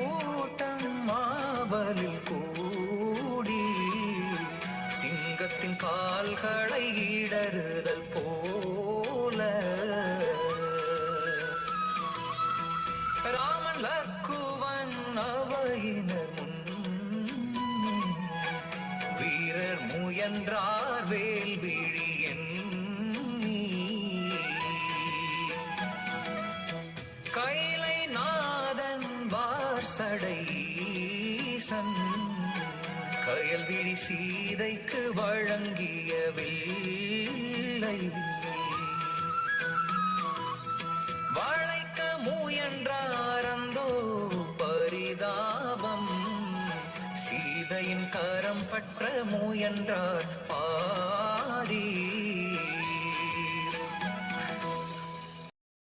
கூட்டம் மாவலில் கூடி சிங்கத்தின் கால்களை இடறுதல் போல. ராமன் லக்குவன் அவையினர் முன் வீரர் முயன்றார் வேல் வீழி சடை ஈசன் கயல்விழி சீதைக்கு வழங்கியவில்லை வாழைக்க முயன்றாரந்தோ பரிதாபம். சீதையின் கரம் பற்ற முயன்றார் பா